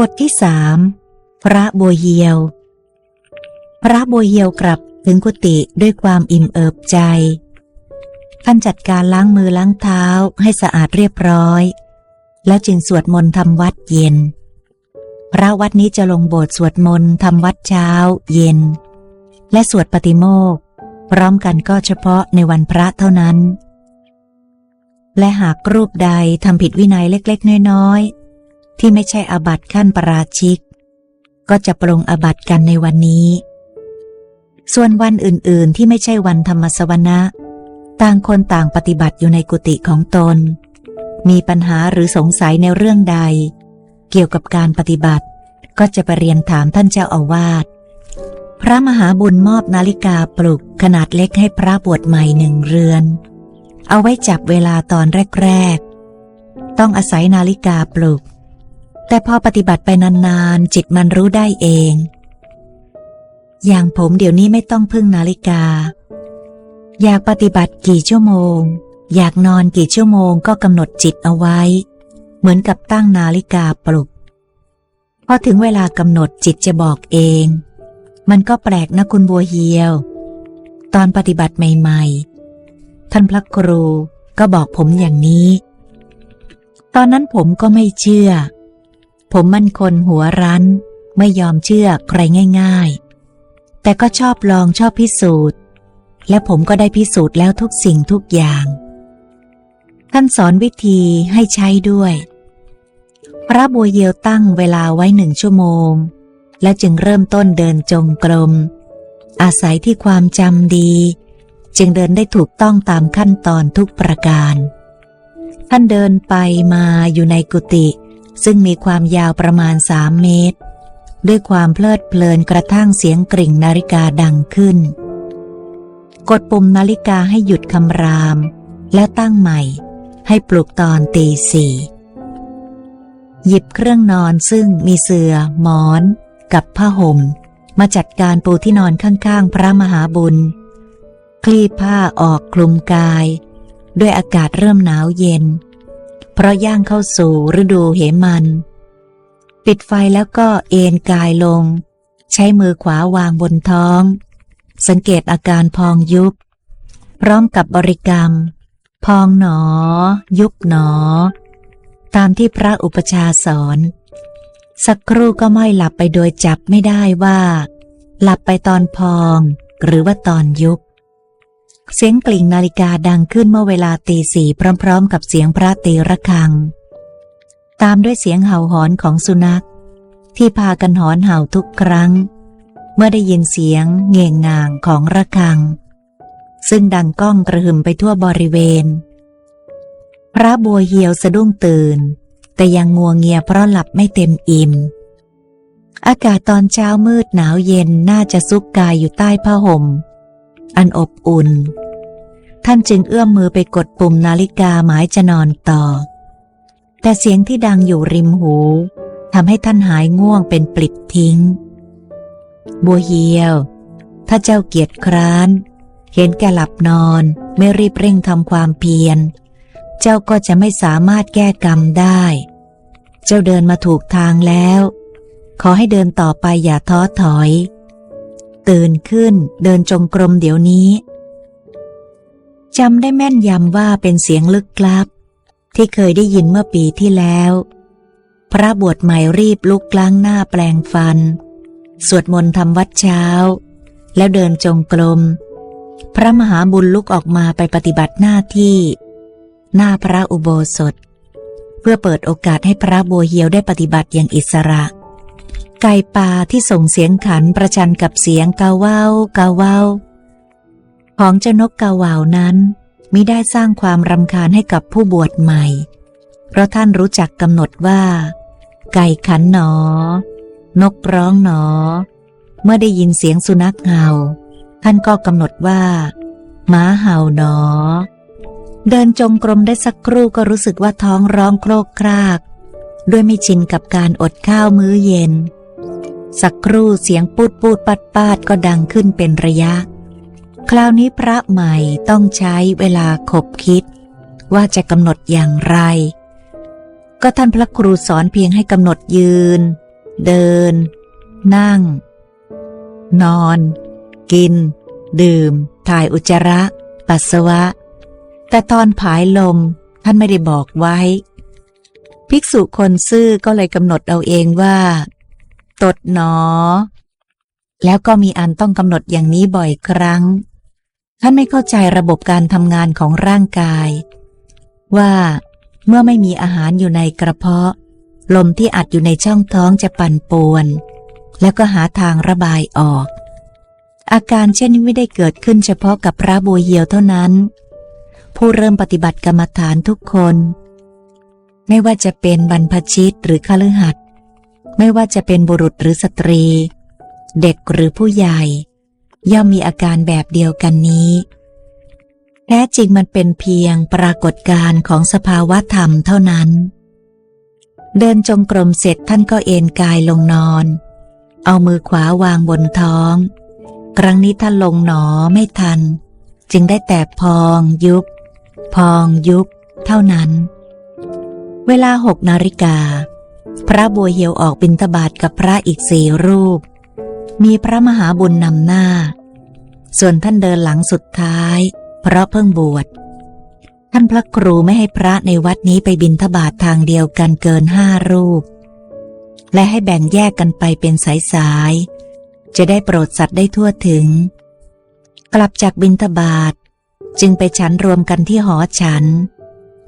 บทที่สามพระบัวเหียว พระบัวเหียวกลับถึงกุฏิด้วยความอิ่มเอิบใจ ท่านจัดการล้างมือล้างเท้าให้สะอาดเรียบร้อย แล้วจึงสวดมนต์ทำวัดเย็น พระวัดนี้จะลงโบสถ์สวดมนต์ทำวัดเช้า เย็น และสวดปฏิโมกข์พร้อมกันก็เฉพาะในวันพระเท่านั้น และหากรูปใดทำผิดวินัยเล็กๆ น้อยๆ ที่ไม่ใช่อาบัติขั้นประราชิก ก็จะปรงอาบัติกันในวันนี้ ส่วนวันอื่นๆที่ไม่ใช่วันธรรมสวนะ ต่างคนต่างปฏิบัติอยู่ในกุฏิของตน มีปัญหาหรือสงสัยในเรื่องใด เกี่ยวกับการปฏิบัติ ก็จะไปเรียนถามท่านเจ้าอาวาสพระมหาบุญมอบนาฬิกาปลุกขนาดเล็กให้พระบวชใหม่หนึ่งเรือน เอาไว้จับเวลาตอนแรก ๆ ต้องอาศัยนาฬิกาปลุก แต่พอปฏิบัติไปนานๆ จิตมันรู้ได้เอง อย่างผมเดี๋ยวนี้ไม่ต้องพึ่งนาฬิกา อยากปฏิบัติกี่ชั่วโมง อยากนอนกี่ชั่วโมงก็กำหนดจิตเอาไว้ เหมือนกับตั้งนาฬิกาปลุก พอถึงเวลากำหนดจิตจะบอกเอง มันก็แปลกนะคุณบัวเฮียว ตอนปฏิบัติใหม่ๆ ท่านพระครูก็บอกผมอย่างนี้ ตอนนั้นผมก็ไม่เชื่อ ผมมันคนหัวรั้น ไม่ยอมเชื่อใครง่าย ๆ แต่ก็ชอบลองชอบพิสูจน์ และผมก็ได้พิสูจน์แล้วทุกสิ่งทุกอย่าง ท่านสอนวิธีให้ใช้ด้วย พระบัวเยียวตั้งเวลาไว้หนึ่งชั่วโมง และจึงเริ่มต้นเดินจงกรม อาศัยที่ความจำดี จึงเดินได้ถูกต้องตามขั้นตอนทุกประการ ท่านเดินไปมาอยู่ในกุฏิ ซึ่งมีความยาวประมาณสามเมตร ด้วยความเพลิดเพลินกระทั่งเสียงกริ่งนาฬิกาดังขึ้น กดปุ่มนาฬิกาให้หยุดคำราม แล้วตั้งใหม่ ให้ปลุกตอนตีสี่หยิบเครื่องนอนซึ่งมีเสือ่อหมอน กับผ้าห่ม มาจัดการปูที่นอนข้างๆ พระมหาบุญ คลี่ผ้าออกคลุมกาย ด้วยอากาศเริ่มหนาวเย็น เพราะย่างเข้าสู่ฤดูเหมัน ปิดไฟแล้วก็เอนกายลง ใช้มือขวาวางบนท้อง สังเกตอาการพองยุบ พร้อมกับบริกรรม พองหนอ ยุบหนอ ตามที่พระอุปชาสอน สักครู่ก็ไม่หลับไปโดยจับไม่ได้ว่า หลับไปตอนพองหรือว่าตอนยุบ เสียงกลิ่งนาฬิกาดังขึ้นเมื่อเวลาตีสี่พร้อมๆ กับเสียงพระตีระฆัง ตามด้วยเสียงเห่าหอนของสุนัข ที่พากันหอนเห่าทุกครั้ง เมื่อได้ยินเสียงเง่งงางของระฆัง ซึ่งดังก้องกระหึ่มไปทั่วบริเวณ พระบัวเหียวสะดุ้งตื่น แต่ยังงัวงเงียเพราะหลับไม่เต็มอิ่มอากาศตอนเช้ามืดหนาวเย็นน่าจะซุกกายอยู่ใต้ผ้าห่ม อันอบอุ่น ท่านจึงเอื้อมมือไปกดปุ่มนาฬิกาหมายจะนอนต่อ แต่เสียงที่ดังอยู่ริมหูทำให้ท่านหายง่วงเป็นปลิดทิ้ง บัวเหียว ถ้าเจ้าเกียรติคร้าน เห็นแกหลับนอนไม่รีบเร่งทำความเพียร เจ้าก็จะไม่สามารถแก้กรรมได้ เจ้าเดินมาถูกทางแล้ว ขอให้เดินต่อไปอย่าท้อถอย ตื่นขึ้น เดินจงกรมเดี๋ยวนี้จำได้แม่นยำว่าเป็นเสียงลึกลับ ที่เคยได้ยินเมื่อปีที่แล้ว พระบวชใหม่รีบลุกล้างหน้าแปลงฟัน สวดมนต์ทำวัดเช้า แล้วเดินจงกรมพระมหาบุญลุกออกมาไปปฏิบัติหน้าที่ หน้าพระอุโบสถ เพื่อเปิดโอกาสให้พระบัวเหียวได้ปฏิบัติอย่างอิสระ ไก่ป่าที่ส่งเสียงขันประชันกับเสียงกาเว้ากาเว้า ของเจ้านกกาเหว่านั้นมิได้สร้างความรำคาญให้กับผู้บวชใหม่ เพราะท่านรู้จักกำหนดว่า ไก่ขันหนอ นกร้องหนอ เมื่อได้ยินเสียงสุนัขเห่า ท่านก็กำหนดว่าหมาเห่าหนอ เดินจงกรมได้สักครู่ก็รู้สึกว่าท้องร้องโครกคราก ด้วยไม่ชินกับการอดข้าวมื้อเย็น สักครู่เสียงปูดปูดปัดปาดก็ดังขึ้นเป็นระยะ คราวนี้พระใหม่ต้องใช้เวลาขบคิด ว่าจะกำหนดอย่างไร ก็ท่านพระครูสอนเพียงให้กำหนดยืน เดิน นั่ง นอน กิน ดื่ม ถ่ายอุจจาระ ปัสสาวะ แต่ตอนผายลมท่านไม่ได้บอกไว้ ภิกษุคนซื่อก็เลยกำหนดเอาเองว่า ตดหนอ แล้วก็มีอันต้องกำหนดอย่างนี้บ่อยครั้ง ท่านไม่เข้าใจระบบการทำงานของร่างกาย ว่าเมื่อไม่มีอาหารอยู่ในกระเพาะ ลมที่อัดอยู่ในช่องท้องจะปั่นป่วน แล้วก็หาทางระบายออก อาการเช่นนี้ไม่ได้เกิดขึ้นเฉพาะกับพระบัวเหียวเท่านั้น ผู้เริ่มปฏิบัติกรรมฐานทุกคน ไม่ว่าจะเป็นบรรพชิตหรือคฤหัสถ์ ไม่ว่าจะเป็นบุรุษหรือสตรี เด็กหรือผู้ใหญ่ ย่อมมีอาการแบบเดียวกันนี้ แท้จริงมันเป็นเพียงปรากฏการณ์ของสภาวะธรรมเท่านั้น เดินจงกรมเสร็จท่านก็เอนกายลงนอน เอามือขวาวางบนท้อง ครั้งนี้ท่านลงหนอไม่ทัน จึงได้แต่พองยุบ พองยุบ เท่านั้น เวลาหกนาฬิกา พระบัวเหียวออกบิณฑบาตกับพระอีกสี่รูป มีพระมหาบุญนำหน้า ส่วนท่านเดินหลังสุดท้าย เพราะเพิ่งบวช ท่านพระครูไม่ให้พระในวัดนี้ไปบิณฑบาตทางเดียวกันเกินห้ารูป และให้แบ่งแยกกันไปเป็นสายๆ จะได้โปรดสัตว์ได้ทั่วถึง กลับจากบิณฑบาตจึงไปฉันรวมกันที่หอฉัน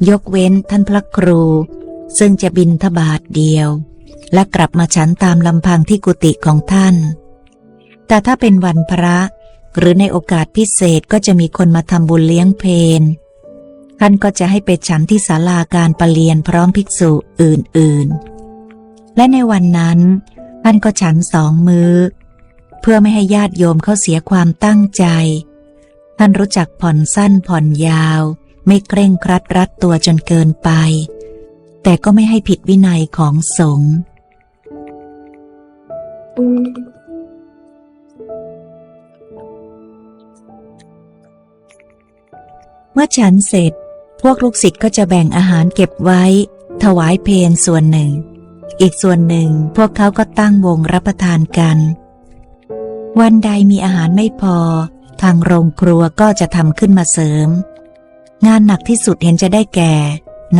ยกเว้นท่านพระครู ซึ่งจะบินทบาทเดียว และกลับมาฉันตามลำพังที่กุฏิของท่าน แต่ถ้าเป็นวันพระ หรือในโอกาสพิเศษก็จะมีคนมาทำบุญเลี้ยงเพนท่านก็จะให้ไปฉันที่ศาลาการประเรียนพร้อมภิกษุอื่นๆ และในวันนั้น ท่านก็ฉันสองมือเพื่อไม่ให้ญาติโยมเขาเสียความตั้งใจ ท่านรู้จักผ่อนสั้นผ่อนยาว ไม่เคร่งครัดรัดตัวจนเกินไป แต่ก็ไม่ให้ผิดวินัยของสงฆ์เมื่อฉันเสร็จ พวกลูกศิษย์ก็จะแบ่งอาหารเก็บไว้ ถวายเพนส่วนหนึ่ง อีกส่วนหนึ่งพวกเขาก็ตั้งวงรับประทานกัน วันใดมีอาหารไม่พอ ทางโรงครัวก็จะทำขึ้นมาเสริม งานหนักที่สุดเห็นจะได้แก่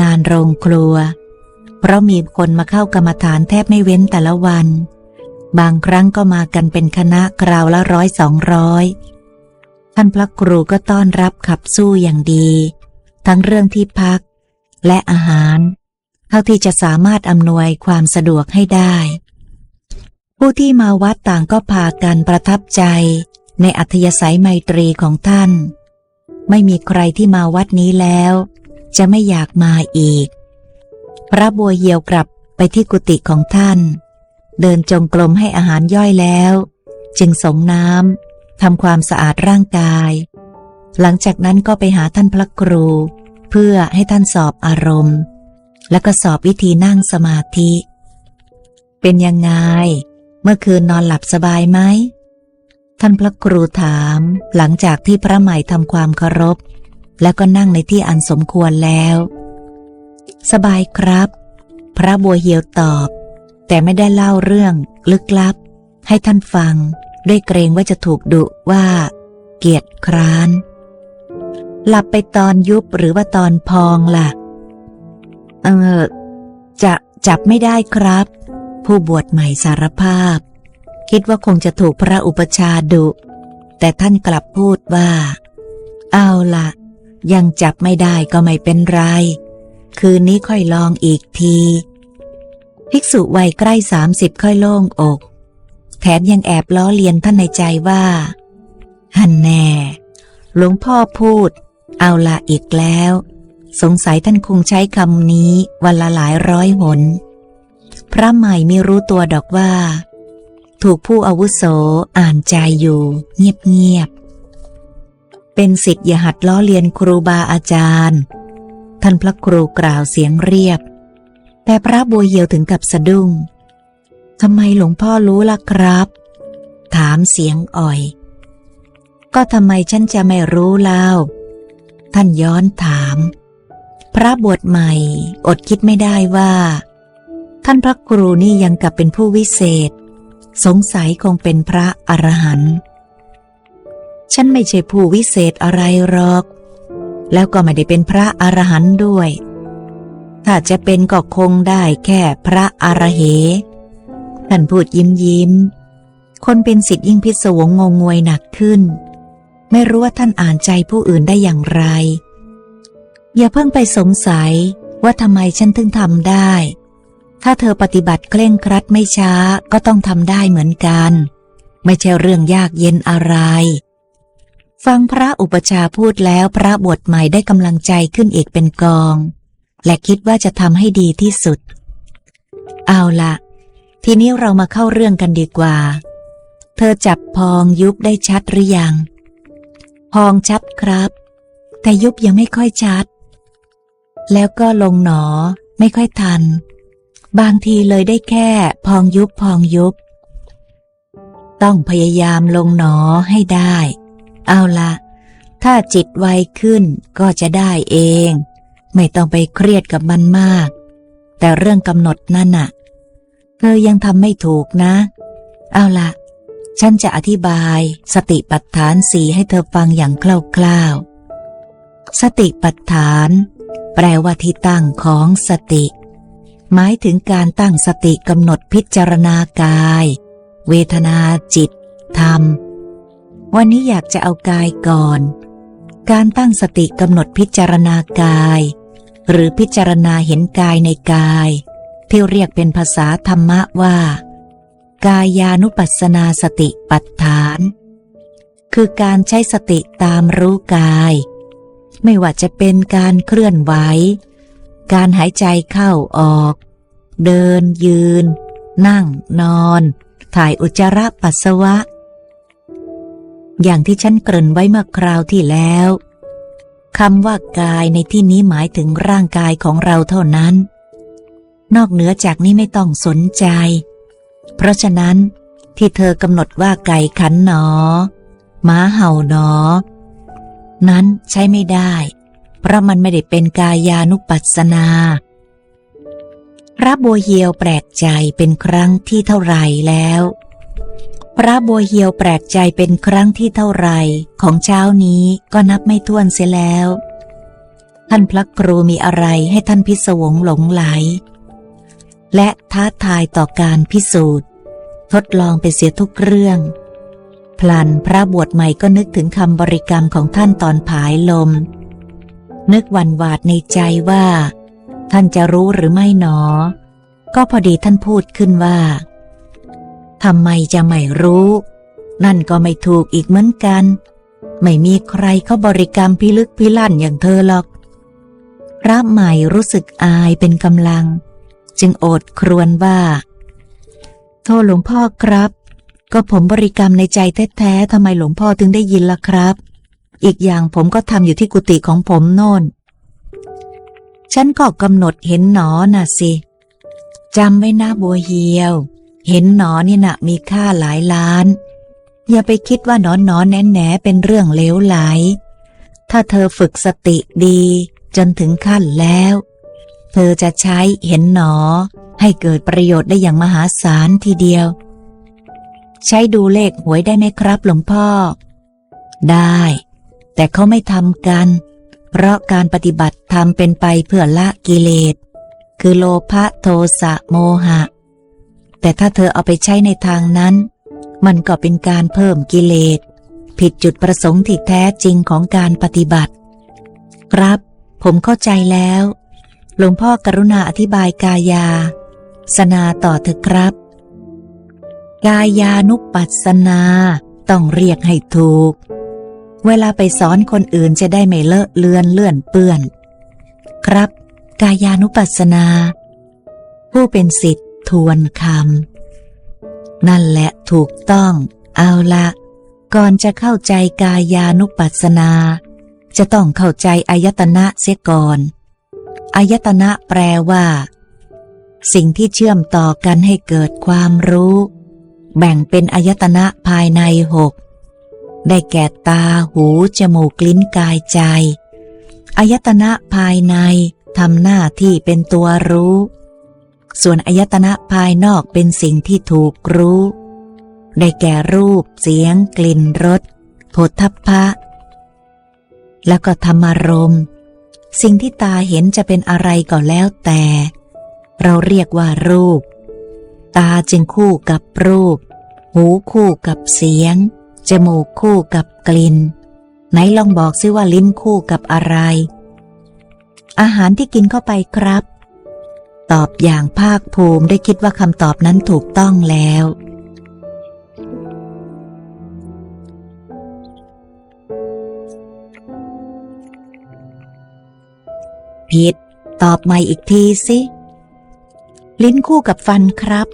งานโรงครัว เพราะมีคนมาเข้ากรรมฐานแทบไม่เว้นแต่ละวัน บางครั้งก็มากันเป็นคณะคราวละร้อยสองร้อยท่านพระครูก็ต้อนรับขับสู้อย่างดี ทั้งเรื่องที่พัก และอาหาร เท่าที่จะสามารถอำนวยความสะดวกให้ได้ ผู้ที่มาวัดต่างก็พากันประทับใจ ในอัธยาศัยไมตรีของท่าน ไม่มีใครที่มาวัดนี้แล้ว จะไม่อยากมาอีก พระบัวเหียวกลับไปที่กุฏิของท่าน เดินจงกรมให้อาหารย่อยแล้ว จึงสงน้ำทำความสะอาดร่างกาย หลังจากนั้นก็ไปหาท่านพระครู เพื่อให้ท่านสอบอารมณ์ แล้วก็สอบวิธีนั่งสมาธิ เป็นยังไง เมื่อคืนนอนหลับสบายไหมท่านพระครูถามหลังจากที่พระใหม่ทำความเคารพ แล้วก็นั่งในที่อันสมควรแล้ว สบายครับ พระบัวเหียวตอบ แต่ไม่ได้เล่าเรื่องลึกลับ ให้ท่านฟัง ด้วยเกรงว่าจะถูกดุว่า เกียจคร้าน หลับไปตอนยุบหรือว่าตอนพองล่ะ เออ จะจับไม่ได้ครับ ผู้บวชใหม่สารภาพ คิดว่าคงจะถูกพระอุปชาดุ แต่ท่านกลับพูดว่า เอาล่ะ ยังจับไม่ได้ก็ไม่เป็นไร คืนนี้ค่อยลองอีกที ภิกษุวัยใกล้สามสิบค่อยโล่งอก แถมยังแอบล้อเลียนท่านในใจว่า ฮันแน่ หลวงพ่อพูด เอาละอีกแล้ว สงสัยท่านคงใช้คำนี้วันละหลายร้อยหน พระใหม่ไม่รู้ตัวดอกว่า ถูกผู้อาวุโสอ่านใจอยู่เงียบๆ เป็นสิทธิ์อย่าหัดล้อเลียนครูบาอาจารย์ ท่านพระครูกล่าวเสียงเรียบ แต่พระบัวเหียวถึงกับสะดุ้งทำไมหลวงพ่อรู้ล่ะครับ ถามเสียงอ่อย ก็ทำไมฉันจะไม่รู้เล่า ท่านย้อนถาม พระบวชใหม่ อดคิดไม่ได้ว่า ท่านพระครูนี่ยังกับเป็นผู้วิเศษ สงสัยคงเป็นพระอรหันต์ ฉันไม่ใช่ผู้วิเศษอะไรหรอก แล้วก็ไม่ได้เป็นพระอรหันต์ด้วย ถ้าจะเป็นก็คงได้แค่พระอรเหท่านพูดยิ้มยิ้ม คนเป็นสิทธิ์ยิ่งพิศวงงงงวยหนักขึ้น ไม่รู้ว่าท่านอ่านใจผู้อื่นได้อย่างไร อย่าเพิ่งไปสงสัยว่าทำไมฉันถึงทำได้ ถ้าเธอปฏิบัติเคร่งครัดไม่ช้าก็ต้องทำได้เหมือนกัน ไม่ใช่เรื่องยากเย็นอะไร ฟังพระอุปชาพูดแล้วพระบวชใหม่ได้กำลังใจขึ้นอีกเป็นกอง และคิดว่าจะทำให้ดีที่สุด เอาละทีนี้เรามาเข้าเรื่องกันดีกว่า เธอจับพองยุบได้ชัดหรือยัง พองชัดครับ แต่ยุบยังไม่ค่อยชัด แล้วก็ลงหนอไม่ค่อยทัน บางทีเลยได้แค่ พองยุบพองยุบ ต้องพยายามลงหนอให้ได้ เอาละถ้าจิตไวขึ้นก็จะได้เอง ไม่ต้องไปเครียดกับมันมาก แต่เรื่องกำหนดนั่นน่ะ เธอยังทำไม่ถูกนะ เอาละฉันจะอธิบายสติปัฏฐานสีให้เธอฟังอย่างคร่าวๆ สติปัฏฐาน แปลว่าที่ตั้งของสติ หมายถึงการตั้งสติกำหนดพิจารณากาย เวทนาจิต ธรรม วันนี้อยากจะเอากายก่อน การตั้งสติกำหนดพิจารณากาย หรือพิจารณาเห็นกายในกาย ที่เรียกเป็นภาษาธรรมะว่า กายานุปัสสนาสติปัฏฐาน คือการใช้สติตามรู้กาย ไม่ว่าจะเป็นการเคลื่อนไหว การหายใจเข้าออก เดินยืน นั่งนอน ถ่ายอุจจาระปัสสาวะ อย่างที่ฉันเกริ่นไว้เมื่อคราวที่แล้วคำว่ากายในที่นี้หมายถึงร่างกายของเราเท่านั้น นอกเหนือจากนี้ไม่ต้องสนใจ เพราะฉะนั้นที่เธอกำหนดว่าไก่ขันหนอหมาเห่าหนอ นั้นใช้ไม่ได้ เพราะมันไม่ได้เป็นกายานุปัสสนาพระบัวเหียวแปลกใจเป็นครั้งที่เท่าไหร่แล้ว พระบัวเหียวแปลกใจเป็นครั้งที่เท่าไรของเช้านี้ก็นับไม่ถ้วนเสียแล้ว ท่านพระครูมีอะไรให้ท่านพิศวงหลงไหล และท้าทายต่อการพิสูจน์ ทดลองไปเสียทุกเรื่อง พลันพระบวชใหม่ก็นึกถึงคำบริกรรมของท่านตอนผายลม นึกหวันหวาดในใจว่า ท่านจะรู้หรือไม่หนอ ก็พอดีท่านพูดขึ้นว่า ทำไมจะไม่รู้ นั่นก็ไม่ถูกอีกเหมือนกัน ไม่มีใครเขาบริกรรมพิลึกพิลั่นอย่างเธอหรอก พระใหม่รู้สึกอายเป็นกำลัง จึงโอดครวญว่า โทษหลวงพ่อครับ ก็ผมบริกรรมในใจแท้ๆทำไมหลวงพ่อถึงได้ยินล่ะครับ อีกอย่างผมก็ทำอยู่ที่กุฏิของผมโน่น ฉันก็กำหนดเห็นหนอน่ะสิจำไว้นะบัวเหียว เห็นหนอนนี่นะมีค่าหลายล้าน อย่าไปคิดว่าหนอนหนอนแหนแหนเป็นเรื่องเลวไหล ถ้าเธอฝึกสติดี จนถึงขั้นแล้ว เธอจะใช้เห็นหนอ ให้เกิดประโยชน์ได้อย่างมหาศาลทีเดียว ใช้ดูเลขหวยได้ไหมครับหลวงพ่อ ได้ แต่เขาไม่ทำกัน เพราะการปฏิบัติธรรมเป็นไปเพื่อละกิเลสคือโลภะโทสะโมหะ แต่ถ้าเธอเอาไปใช้ในทางนั้น มันก็เป็นการเพิ่มกิเลส ผิดจุดประสงค์ที่แท้จริงของการปฏิบัติ ครับ ผมเข้าใจแล้ว หลวงพ่อกรุณาอธิบายกายา สนาต่อเถอะครับ กายานุปัสสนา ต้องเรียกให้ถูก เวลาไปสอนคนอื่นจะได้ไม่เลอะเลือนเลื่อนเปื้อน ครับ กายานุปัสสนา ผู้เป็นสิทธิ์ ทวนคำนั่นแหละถูกต้อง เอาละก่อนจะเข้าใจกายานุปัสสนา จะต้องเข้าใจอายตนะเสียก่อนอายตนะแปลว่า สิ่งที่เชื่อมต่อกันให้เกิดความรู้ แบ่งเป็นอายตนะภายในหกได้แก่ตาหูจมูกลิ้นกายใจอายตนะภายในทำหน้าที่เป็นตัวรู้ ส่วนอายตนะภายนอกเป็นสิ่งที่ถูกรู้ ได้แก่รูป เสียง กลิ่นรสโผฏฐัพพะ แล้วก็ธรรมารมณ์สิ่งที่ตาเห็นจะเป็นอะไรก็แล้วแต่ เราเรียกว่ารูป ตาจึงคู่กับรูป หูคู่กับเสียง จมูกคู่กับกลิ่น ไหนลองบอกซิว่าลิ้นคู่กับอะไร อาหารที่กินเข้าไปครับ ตอบอย่างภาคภูมิได้คิดว่าคำตอบนั้นถูกต้องแล้ว ผิด ตอบใหม่อีกทีสิ ลิ้นคู่กับฟันครับ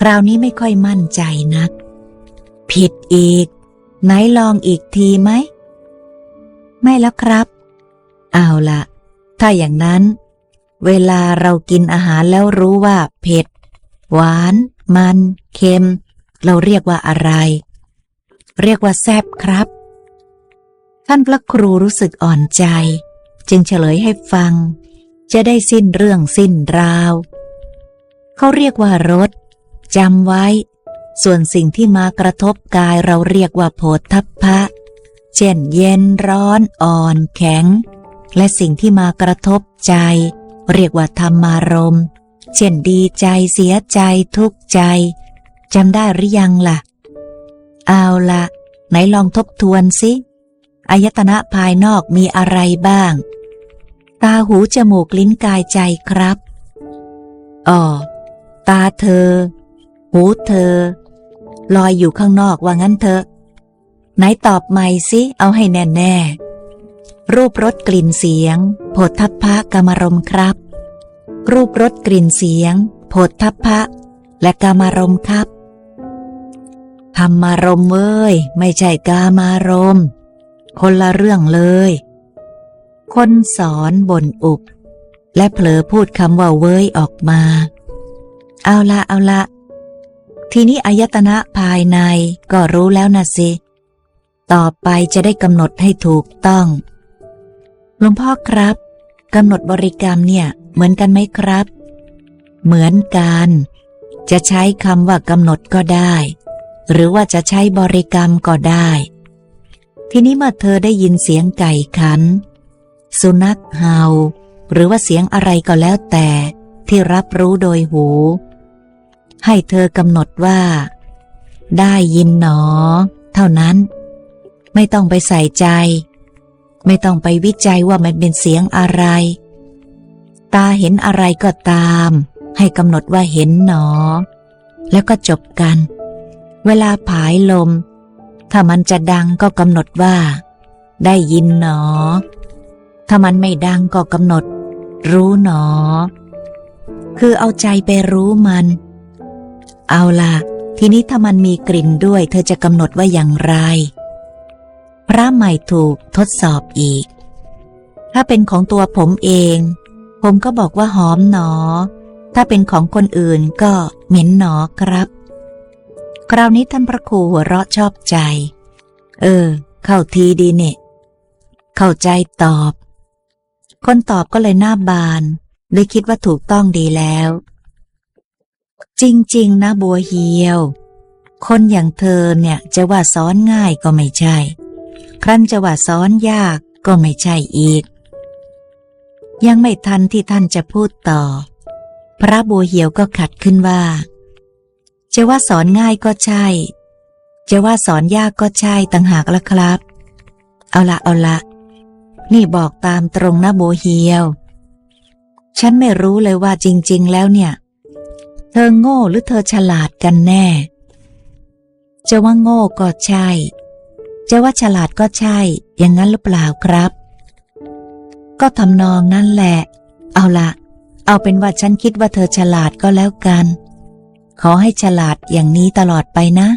คราวนี้ไม่ค่อยมั่นใจนัก ผิดอีก ไหนลองอีกทีไหม ไม่แล้วครับ เอาละถ้าอย่างนั้น เวลาเรากินอาหารแล้วรู้ว่าเผ็ด หวาน มัน เค็ม เราเรียกว่าอะไร เรียกว่าแซบครับ ท่านพระครูรู้สึกอ่อนใจ จึงเฉลยให้ฟัง จะได้สิ้นเรื่องสิ้นราว เขาเรียกว่ารสจำไว้ ส่วนสิ่งที่มากระทบกายเราเรียกว่าโผฏฐัพพะ เช่นเย็นร้อนอ่อนแข็ง และสิ่งที่มากระทบใจ เรียกว่าธรรมารมณ์ เช่นดีใจเสียใจทุกข์ใจจำได้หรือยังล่ะ เอาละไหนลองทบทวนสิอายตนะภายนอกมีอะไรบ้าง ตาหูจมูกลิ้นกายใจครับอ๋อตาเธอ หูเธอ ลอยอยู่ข้างนอกว่างั้นเถอะ ไหนตอบใหม่สิ เอาให้แน่แน่ รูปรสกลิ่นเสียงโผฏฐัพพะกามารมครับ รูปรสกลิ่นเสียงโผฏฐัพพะ และกามารมครับธรรมารมเว้ยไม่ใช่กามารม คนละเรื่องเลย คนสอนบ่นอุบและเผลอพูดคำว่าเว้ยออกมา เอาละเอาละ ทีนี้อายตนะภายในก็รู้แล้วนะสิ ต่อไปจะได้กำหนดให้ถูกต้อง หลวงพ่อครับกำหนดบริกรรมเนี่ย เหมือนกันไหมครับ เหมือนกัน จะใช้คำว่ากำหนดก็ได้ หรือว่าจะใช้บริกรรมก็ได้ ทีนี้เมื่อเธอได้ยินเสียงไก่ขัน สุนัขเห่า หรือว่าเสียงอะไรก็แล้วแต่ที่รับรู้โดยหู ให้เธอกำหนดว่า ได้ยินหนอ เท่านั้น ไม่ต้องไปใส่ใจ ไม่ต้องไปวิจัยว่ามันเป็นเสียงอะไร ตาเห็นอะไรก็ตาม ให้กำหนดว่าเห็นหนอ แล้วก็จบกัน เวลาผายลม ถ้ามันจะดังก็กำหนดว่า ได้ยินหนอ ถ้ามันไม่ดังก็กำหนด รู้หนอ คือเอาใจไปรู้มัน เอาล่ะ ทีนี้ถ้ามันมีกลิ่นด้วย เธอจะกำหนดว่าอย่างไร พระใหม่ถูกทดสอบอีก ถ้าเป็นของตัวผมเอง ผมก็บอกว่าหอมหนอ ถ้าเป็นของคนอื่นก็เหม็นหนอครับ คราวนี้ท่านพระครูหัวเราะชอบใจ เออ เข้าทีดีเนี่ย เข้าใจตอบ คนตอบก็เลยหน้าบานเลยคิดว่าถูกต้องดีแล้ว จริง ๆ นะบัวเหียว คนอย่างเธอเนี่ยจะว่าสอนง่ายก็ไม่ใช่ ครั้นจะว่าสอนยากก็ไม่ใช่อีก ยังไม่ทันที่ท่านจะพูดต่อ พระบัวเหียวก็ขัดขึ้นว่า จะว่าสอนง่ายก็ใช่ จะว่าสอนยากก็ใช่ต่างหากละครับ เอาละเอาละ นี่บอกตามตรงนะโบวเฮียว ฉันไม่รู้เลยว่าจริง ๆ แล้วเนี่ย เธอโง่หรือเธอฉลาดกันแน่ จะว่าโง่ก็ใช่ จะว่าฉลาดก็ใช่ อย่างนั้นหรือเปล่าครับ ก็ทำนองนั่นแหละ เอาละเอาเป็นว่าฉันคิดว่าเธอฉลาดก็แล้วกัน ขอให้ฉลาดอย่างนี้ตลอดไปนะ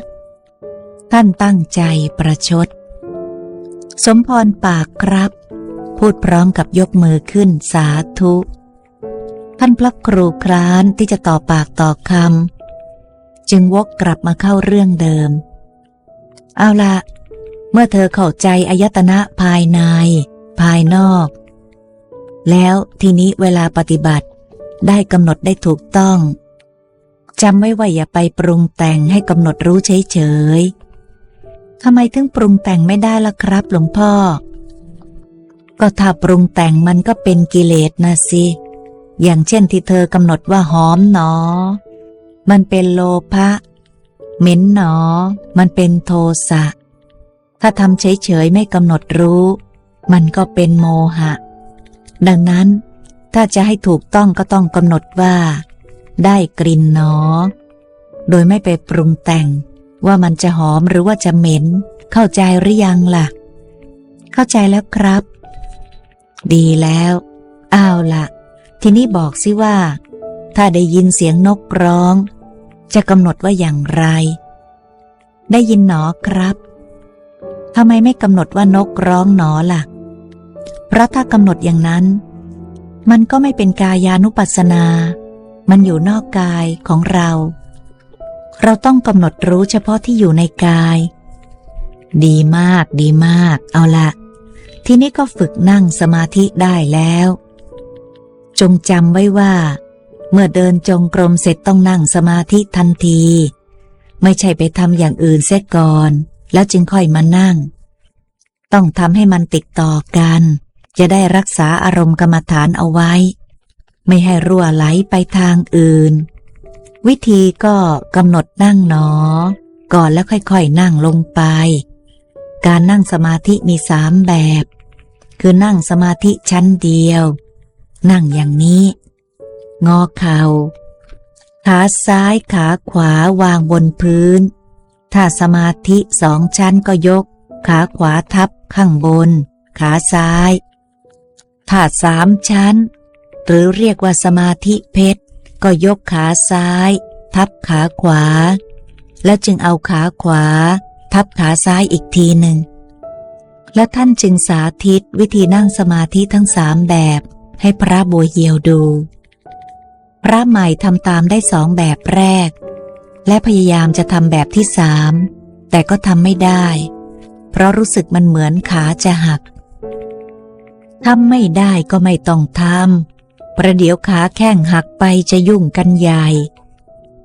ท่านตั้งใจประชด สมพรปากครับ พูดพร้อมกับยกมือขึ้นสาธุ ท่านพระครูครานที่จะต่อปากต่อคำจึงวกกลับมาเข้าเรื่องเดิม เอาละ เมื่อเธอเข้าใจอายตนะภายใน ภายนอก แล้วทีนี้เวลาปฏิบัติได้กำหนดได้ถูกต้องจำไว้ว่าอย่าไปปรุงแต่งให้กำหนดรู้เฉยๆทำไมถึงปรุงแต่งไม่ได้ล่ะครับ หลวงพ่อ ก็ถ้าปรุงแต่งมันก็เป็นกิเลสนะสิ อย่างเช่นที่เธอกำหนดว่าหอมหนอ มันเป็นโลภะเหม็นหนอ มันเป็นโทสะ ถ้าทำเฉยๆไม่กำหนดรู้ มันก็เป็นโมหะ ดังนั้น ถ้าจะให้ถูกต้องก็ต้องกำหนดว่า ได้กลิ่นหนอ โดยไม่ไปปรุงแต่ง ว่ามันจะหอมหรือว่าจะเหม็น เข้าใจหรือยังล่ะ เข้าใจแล้วครับ ดีแล้วอ้าวละทีนี้บอกสิว่า ถ้าได้ยินเสียงนกร้อง จะกำหนดว่าอย่างไร ได้ยินหนอครับ ทำไมไม่กำหนดว่านกร้องหนอล่ะ เพราะถ้ากำหนดอย่างนั้น มันก็ไม่เป็นกายานุปัสสนา มันอยู่นอกกายของเรา เราต้องกำหนดรู้เฉพาะที่อยู่ในกาย ดีมาก ดีมาก เอาละ ทีนี้ก็ฝึกนั่งสมาธิได้แล้ว จงจำไว้ว่า เมื่อเดินจงกรมเสร็จต้องนั่งสมาธิทันที ไม่ใช่ไปทำอย่างอื่นเสียก่อน แล้วจึงค่อยมานั่ง ต้องทำให้มันติดต่อกัน จะได้รักษาอารมณ์กรรมฐานเอาไว้ ไม่ให้รั่วไหลไปทางอื่น วิธีก็กำหนดนั่งหนอ ก่อนแล้วค่อยๆนั่งลงไป การนั่งสมาธิมีสามแบบ คือนั่งสมาธิชั้นเดียว นั่งอย่างนี้ งอเข่าขาซ้ายขาขวาวางบนพื้น ถ้าสมาธิสองชั้นก็ยก ขาขวาทับข้างบน ขาซ้าย ถ้าสามชั้น หรือเรียกว่าสมาธิเพชร ก็ยกขาซ้าย ทับขาขวา แล้วจึงเอาขาขวา ทับขาซ้ายอีกทีหนึ่ง และท่านจึงสาธิตวิธีนั่งสมาธิทั้งสามแบบ ให้พระบัวเหียวดู พระใหม่ทำตามได้สองแบบแรก และพยายามจะทำแบบที่สามแต่ก็ทำไม่ได้ เพราะรู้สึกมันเหมือนขาจะหักทำไม่ได้ก็ไม่ต้องทำประเดี๋ยวขาแข้งหักไปจะยุ่งกันใหญ่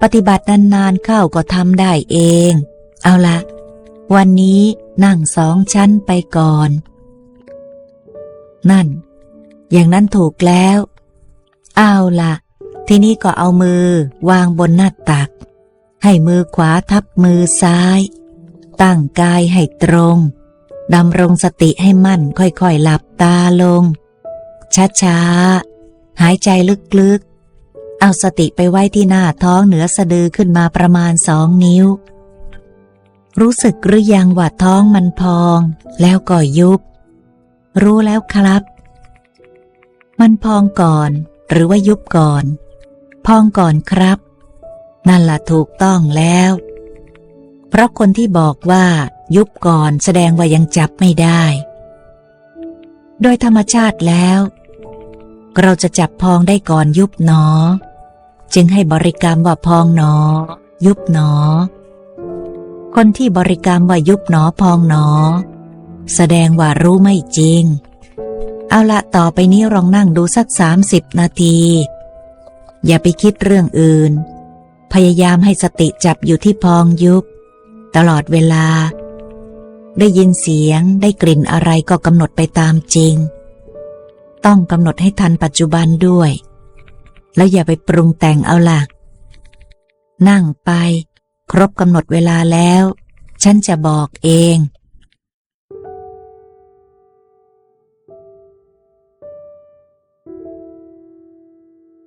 ปฏิบัตินานๆเข้าก็ทำได้เอง เอาละวันนี้นั่งสองชั้นไปก่อน นั่น อย่างนั้นถูกแล้ว เอาละทีนี้ก็เอามือวางบนหน้าตัก ให้มือขวาทับมือซ้าย ตั้งกายให้ตรงดำรงสติให้มั่นค่อยๆหลับตาลง ช้าๆ หายใจลึกๆ เอาสติไปไว้ที่หน้าท้องเหนือสะดือขึ้นมาประมาณสองนิ้ว รู้สึกหรือยังว่าท้องมันพอง แล้วก็ยุบ รู้แล้วครับ มันพองก่อน หรือว่ายุบก่อน พองก่อนครับ นั่นล่ะถูกต้องแล้ว เพราะคนที่บอกว่ายุบก่อนแสดงว่ายังจับไม่ได้ โดยธรรมชาติแล้ว เราจะจับพองได้ก่อนยุบหนอ จึงให้บริกรรมว่าพองหนอ ยุบหนอ คนที่บริกรรมว่ายุบหนอพองหนอ แสดงว่ารู้ไม่จริง เอาละต่อไปนี้ลองนั่งดูสักสามสิบนาที อย่าไปคิดเรื่องอื่น พยายามให้สติจับอยู่ที่พองยุบ ตลอดเวลา ได้ยินเสียงได้กลิ่นอะไรก็กำหนดไปตามจริง ต้องกำหนดให้ทันปัจจุบันด้วย แล้วอย่าไปปรุงแต่งเอาล่ะ นั่งไป ครบกำหนดเวลาแล้ว ฉันจะบอกเอง